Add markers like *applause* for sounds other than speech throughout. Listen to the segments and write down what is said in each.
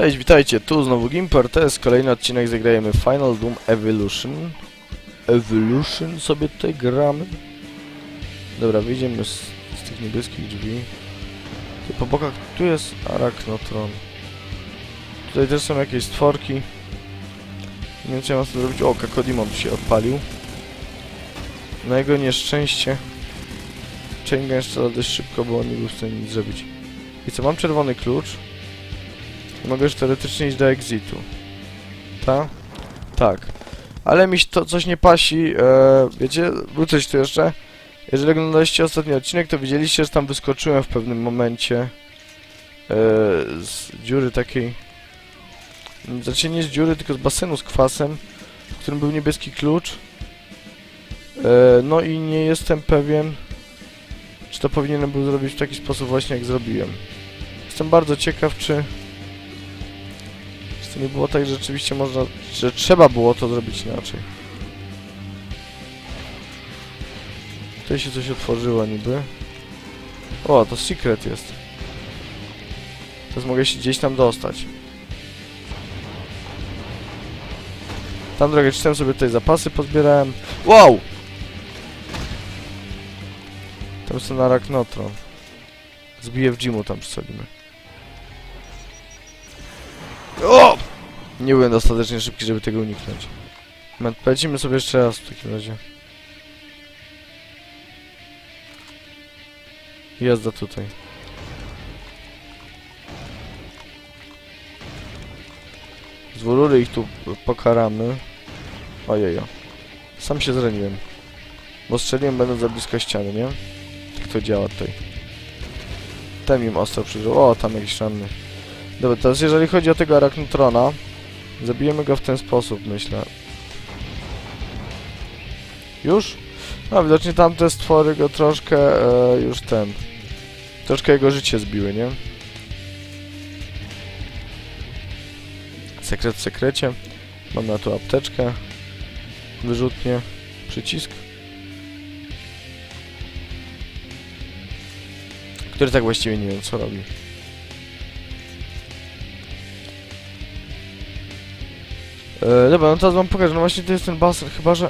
Cześć, witajcie, tu znowu Gimper, to jest kolejny odcinek, zagrajemy Final Doom Evolution. Evolution sobie tutaj gramy. Dobra, wyjdziemy z, z tych niebieskich drzwi. Po bokach, tu jest Arachnotron. Tutaj też są jakieś stworki. Nie wiem co ja mam zrobić. O, Kakodimon się odpalił. Na jego nieszczęście Chaingun jeszcze dość szybko, bo on nie był w stanie nic zrobić. I co, mam czerwony klucz. Mogę już teoretycznie iść do exitu. Ta? Tak. Ale mi to coś nie pasi. E, wiecie, był coś tu jeszcze. Jeżeli oglądaliście ostatni odcinek, to widzieliście, że tam wyskoczyłem w pewnym momencie e, z dziury takiej. Znaczy nie z dziury, tylko z basenu z kwasem, w którym był niebieski klucz. E, no i nie jestem pewien, czy to powinienem był zrobić w taki sposób właśnie jak zrobiłem. Jestem bardzo ciekaw, czy to nie było tak, że rzeczywiście można, że trzeba było to zrobić inaczej. Tutaj się coś otworzyło niby. O, to secret jest. Teraz mogę się gdzieś tam dostać. Tam drogę czytałem sobie tutaj zapasy, pozbierałem. Wow! Tam jest ten Arachnotron. Zbiję w Jimu tam przysadzimy. O! Nie byłem dostatecznie szybki, żeby tego uniknąć. Polecimy sobie jeszcze raz w takim razie. Jazda tutaj. Z Wurury ich tu pokaramy. Ojejo. Sam się zraniłem. Bo strzeliłem będąc za blisko ściany, nie? Jak to działa tutaj. Ten im ostro przyżył. O, tam jakiś ranny. Dobra, teraz jeżeli chodzi o tego Arachnotrona, zabijemy go w ten sposób, myślę. Już? No, widocznie tamte stwory go troszkę e, już ten... Troszkę jego życie zbiły, nie? Sekret w sekrecie. Mamy na tu apteczkę. Wyrzutnie. Przycisk. Który tak właściwie nie wiem co robi. E, dobra, no teraz wam pokażę. No właśnie to jest ten basen, chyba że...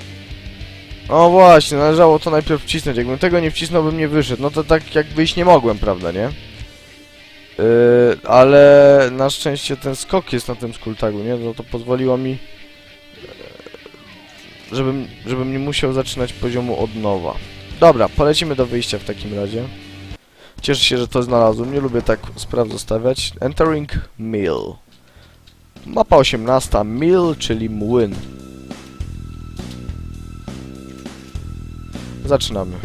O właśnie, należało to najpierw wcisnąć. Jakbym tego nie wcisnął, bym nie wyszedł. No to tak jak wyjść nie mogłem, prawda, nie? Yy, ale na szczęście ten skok jest na tym skultagu, nie? No to pozwoliło mi... e, Żebym, żebym nie musiał zaczynać poziomu od nowa. Dobra, polecimy do wyjścia w takim razie. Cieszę się, że to znalazłem. Nie lubię tak spraw zostawiać. Entering Mill. Mapa 18, Mill, czyli młyn. Zaczynamy.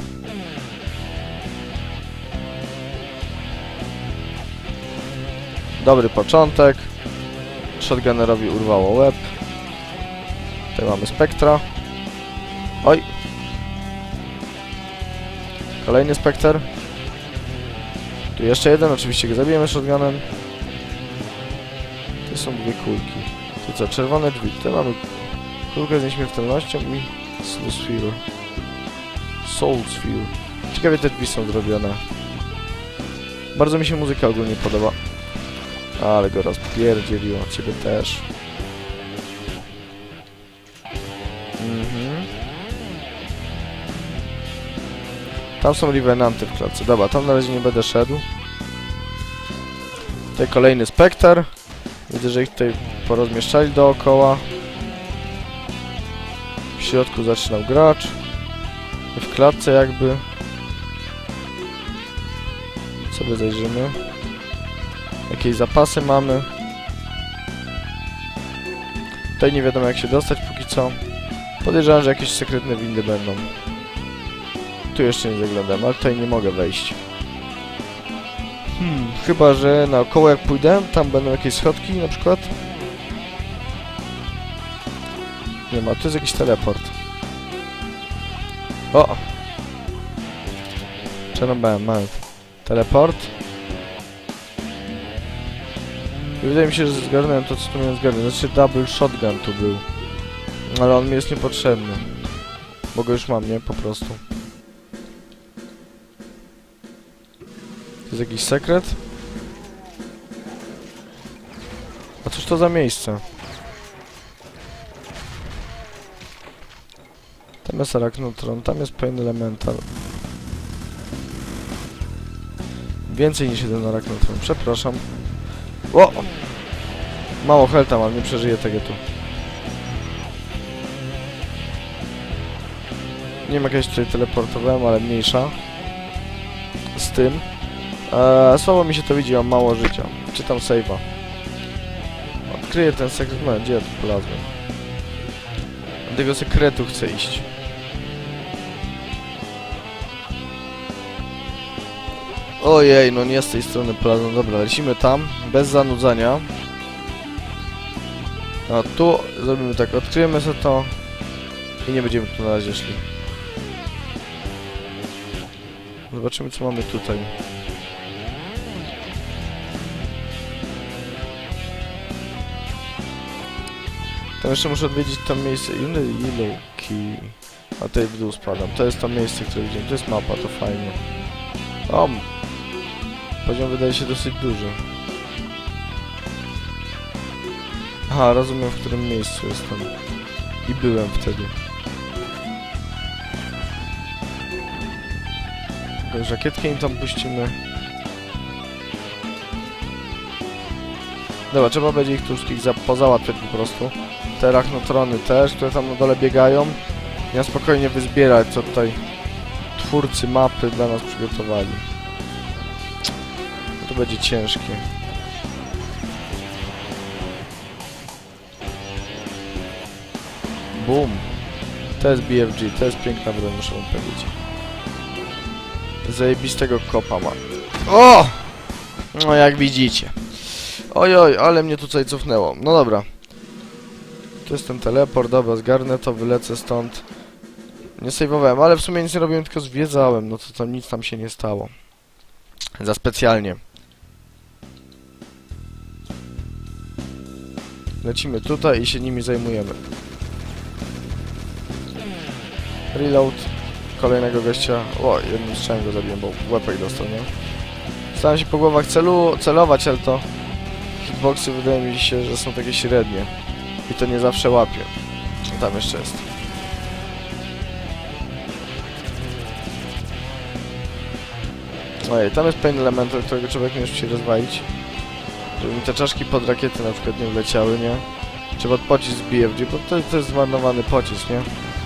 Dobry początek. Shotgunnerowi urwało łeb. Tutaj mamy spektra. Oj. Kolejny spektr. Tu jeszcze jeden, oczywiście go zabijemy shotgunem. To są dwie kulki. Tu co, czerwone drzwi. Tutaj mamy kulkę z nieśmiertelnością i Soulsphere. Soulsphere. Ciekawie te drzwi są zrobione. Bardzo mi się muzyka ogólnie podoba. Ale go rozpierdzieliło. Ciebie też. Mhm. Tam są Revenanty w klatce. Dobra, tam na razie nie będę szedł. Tutaj kolejny Spectre. Widzę, że ich tutaj porozmieszczali dookoła. W środku zaczynał gracz. W klatce jakby. Sobie zajrzymy. Jakieś zapasy mamy. Tutaj nie wiadomo jak się dostać póki co. Podejrzewam, że jakieś sekretne windy będą. Tu jeszcze nie zaglądam, ale tutaj nie mogę wejść. Chyba, że naokoło jak pójdę, tam będą jakieś schodki na przykład. Nie ma, tu jest jakiś teleport. O! Czerwałem, mamy. Teleport. I wydaje mi się, że zgarnąłem to, co tu miałem zgarnąć. Znaczy double shotgun tu był. Ale on mi jest niepotrzebny. Bo go już mam, nie? Po prostu. To jest jakiś sekret? A cóż to za miejsce? Tam jest Arachnotron, tam jest Pain Elemental. Więcej niż jeden Arachnotron, przepraszam. O! Mało helta mam, nie przeżyję tego tu. Nie wiem jak ja się tutaj teleportowałem, ale mniejsza. Z tym. Eee, słabo mi się to widzi, mam mało życia. Czytam save'a. Odkryję ten sekret. No, gdzie ja tu polazłem? Do tego sekretu chcę iść. Ojej, no nie z tej strony polazłem. Dobra, lecimy tam, bez zanudzania. A tu zrobimy tak, odkryjemy sobie to i nie będziemy tu na razie szli. Zobaczymy co mamy tutaj. Tam jeszcze muszę odwiedzić to miejsce. Ile? A tutaj w dół spadam. To jest to miejsce, które widziałem. To jest mapa, to fajnie. O! Poziom wydaje się dosyć duży. Aha, rozumiem w którym miejscu jestem. I byłem wtedy. Żakietkę im tam puścimy. Dobra, trzeba będzie ich tu wszystkich za pozałatwiać po prostu. Te arachnotrony też, które tam na dole biegają. Ja spokojnie wyzbierać, co tutaj twórcy mapy dla nas przygotowali. To będzie ciężkie. Boom. To jest BFG, to jest piękna broń, muszę wam powiedzieć. Zajebistego kopa ma. O! No jak widzicie. Oj, oj, ale mnie tutaj cofnęło. No dobra. To jest ten teleport, dobra, zgarnę to, wylecę stąd. Nie sejwowałem, ale w sumie nic nie robiłem, tylko zwiedzałem, no to tam nic tam się nie stało. Za specjalnie. Lecimy tutaj i się nimi zajmujemy. Reload kolejnego gościa. O, jednym strzałem go zabiłem, bo łepek dostał, nie? Staram się po głowach celu, celować, ale to hitboxy wydaje mi się, że są takie średnie. I to nie zawsze łapie. Tam jeszcze jest. Ojej, tam jest pain elemental, którego trzeba jak najszybciej rozwalić. Żeby mi te czaszki pod rakiety na przykład nie wleciały, nie? Trzeba pocisk z BFG, bo to, to jest zmarnowany pocisk, nie?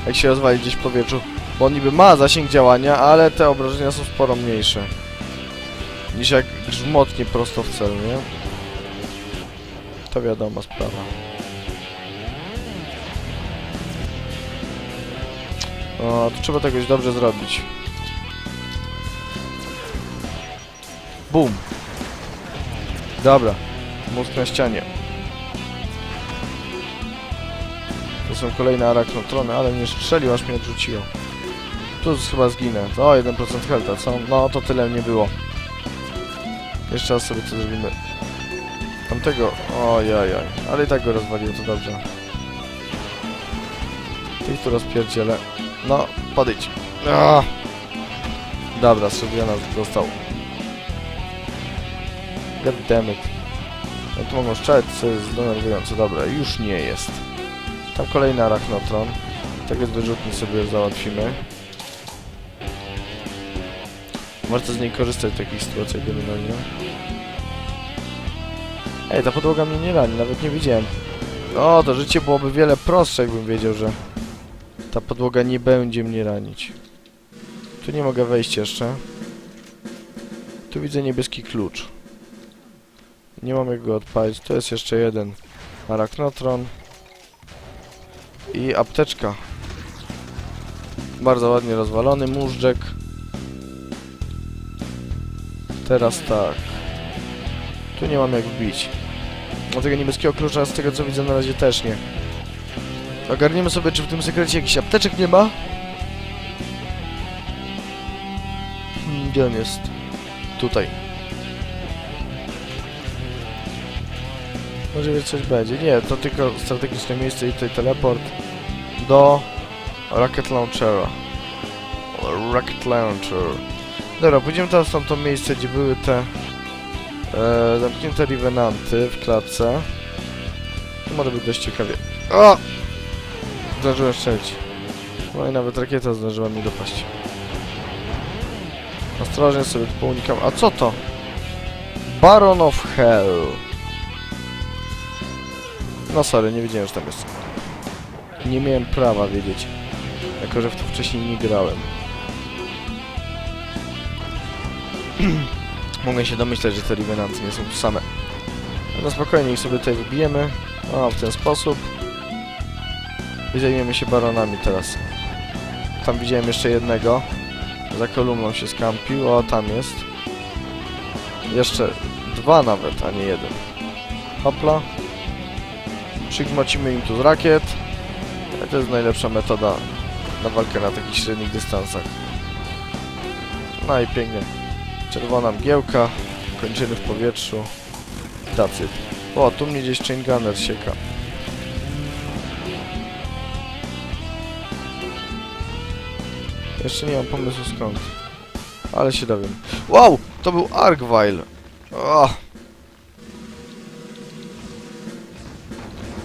Jak się rozwali gdzieś w powietrzu. Bo on niby ma zasięg działania, ale te obrażenia są sporo mniejsze. Niż jak grzmotnie prosto w cel, nie? To wiadoma sprawa. O, to trzeba to jakoś dobrze zrobić. Bum. Dobra. Mózg na ścianie. To są kolejne arachnotrony, ale mnie strzelił, aż mnie odrzuciło. Tu chyba zginę. O, 1% helta, co? No, to tyle nie było. Jeszcze raz sobie to zrobimy. Tamtego... Ojajaj. Ale i tak go rozwaliło, to dobrze. Tych tu rozpierdzielę. No, podejdź. Ah! Dobra, Sylwiana dostał. God damn it. No tu mogą strzelać, co jest denerwujące. Dobra, już nie jest. Tam kolejny arachnotron. Tego z wyrzutni sobie załatwimy. Warto z niej korzystać w takich sytuacjach generalnie. Ej, ta podłoga mnie nie rani, nawet nie widziałem. O, to życie byłoby wiele prostsze, jakbym wiedział, że ta podłoga nie będzie mnie ranić. Tu nie mogę wejść jeszcze. Tu widzę niebieski klucz. Nie mam jak go odpalić. To jest jeszcze jeden arachnotron. I apteczka. Bardzo ładnie rozwalony móżdżek. Teraz tak. Tu nie mam jak wbić. No tego niebieskiego klucza z tego co widzę na razie też nie. Ogarniemy sobie czy w tym sekrecie jakiś apteczek nie ma. Hmm, Gdzie on jest? Tutaj. Może wiesz coś będzie. Nie, to tylko strategiczne miejsce i tutaj teleport do Rocket Launchera. Rocket Launcher. Dobra, pójdziemy teraz w tamto miejsce, gdzie były te e, zamknięte Revenanty w klatce. To może być dość ciekawie. O! Zdążyłem strzelić. No i nawet rakieta zdążyła mi dopaść. Ostrożnie sobie tu pounikam. A co to? Baron of Hell. No sorry, nie wiedziałem, że tam jest. Nie miałem prawa wiedzieć. Jako, że w to wcześniej nie grałem. *clears throat* Mogę się domyśleć, że te Revenanty nie są tu same. No spokojnie ich sobie tutaj wybijemy. O, w ten sposób. I zajmiemy się baronami teraz. Tam widziałem jeszcze jednego. Za kolumną się skampił. O, tam jest. Jeszcze dwa nawet, a nie jeden. Hopla. Przygmocimy im tu z rakiet. To jest najlepsza metoda na walkę na takich średnich dystansach. No i pięknie. Czerwona mgiełka. Kończyny w powietrzu. Tacy. O, tu mnie gdzieś chain gunner sieka. Jeszcze nie mam pomysłu skąd. Ale się dowiem. Wow! To był Argvile! O!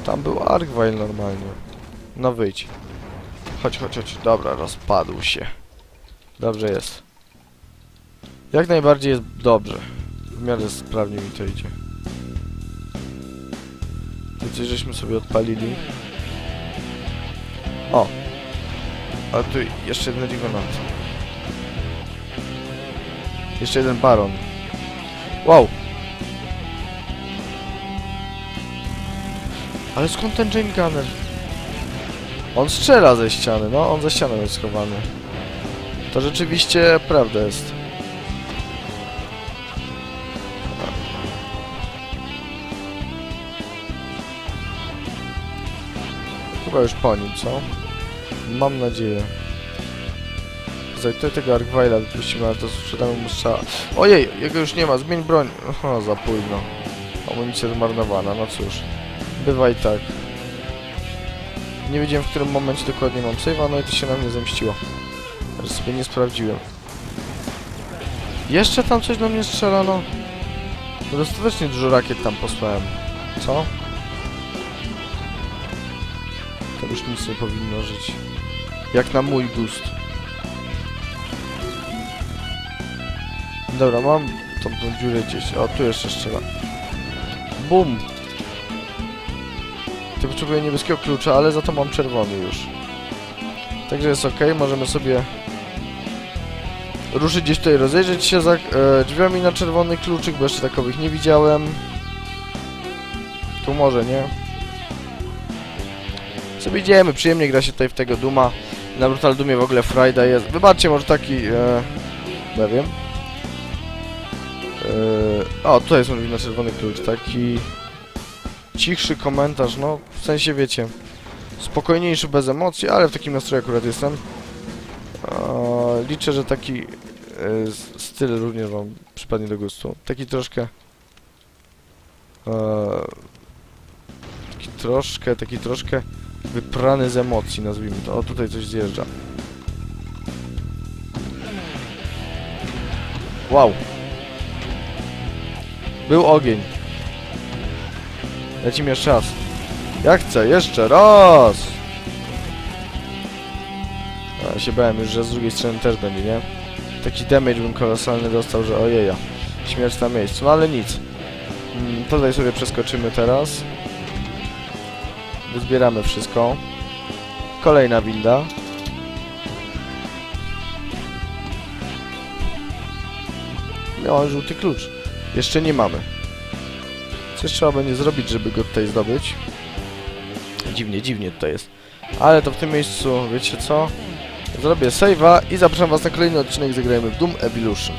Tam był Argvile normalnie. No wyjdź. Chodź, chodź, chodź. Dobra, rozpadł się. Dobrze jest. Jak najbardziej jest dobrze. W miarę sprawnie mi to idzie. Tu coś żeśmy sobie odpalili. O! A tu jeszcze jeden Revenant. Jeszcze jeden Baron. Wow! Ale skąd ten Jane Gunner? On strzela ze ściany, no on za ścianą jest schowany. To rzeczywiście prawda jest. Chyba już po nim, co? Mam nadzieję. Za to tego Argwila wypuścimy, ale to sprzedamy mu strzała. Ojej, jego już nie ma, zmień broń. Oho, za późno. Amunicja zmarnowana, no cóż. Bywa i tak. Nie wiedziałem w którym momencie dokładnie mam save'a, no i to się na mnie zemściło. Że sobie nie sprawdziłem. Jeszcze tam coś do mnie strzela, no. Bo Dostatecznie dużo rakiet tam posłałem. Co? To już nic nie powinno żyć. Jak na mój gust. Dobra, mam tą, tą dziurę gdzieś. O, tu jeszcze strzela. Bum! Ty potrzebuję niebieskiego klucza, ale za to mam czerwony już. Także jest ok, możemy sobie ruszyć gdzieś tutaj, rozejrzeć się za e, drzwiami na czerwony kluczyk, bo jeszcze takowych nie widziałem. Tu może, nie? Sobie idziemy, przyjemnie gra się tutaj w tego Duma. Na Brutal Dumie w ogóle Friday jest. Wybaczcie, może taki... E, nie wiem. E, o, tutaj jest na czerwony klucz. Taki... Cichszy komentarz, no w sensie wiecie. Spokojniejszy, bez emocji, ale w takim nastroju akurat jestem. E, liczę, że taki e, styl również wam przypadnie do gustu. Taki troszkę... E, taki troszkę, taki troszkę wyprany z emocji, nazwijmy to. O, tutaj coś zjeżdża. Wow. Był ogień. Lecimy jeszcze raz. Ja chcę, jeszcze raz! Ja się bałem już, że z drugiej strony też będzie, nie? Taki damage bym kolosalny dostał, że ojeja. Śmierć na miejscu, no ale nic. Mm, tutaj sobie przeskoczymy teraz. Wyzbieramy wszystko. Kolejna winda. Miałem żółty klucz. Jeszcze nie mamy. Coś trzeba będzie zrobić, żeby go tutaj zdobyć. Dziwnie, dziwnie tutaj jest. Ale to w tym miejscu, wiecie co? Zrobię save'a i zapraszam was na kolejny odcinek Zagrajmy w Doom Evolution.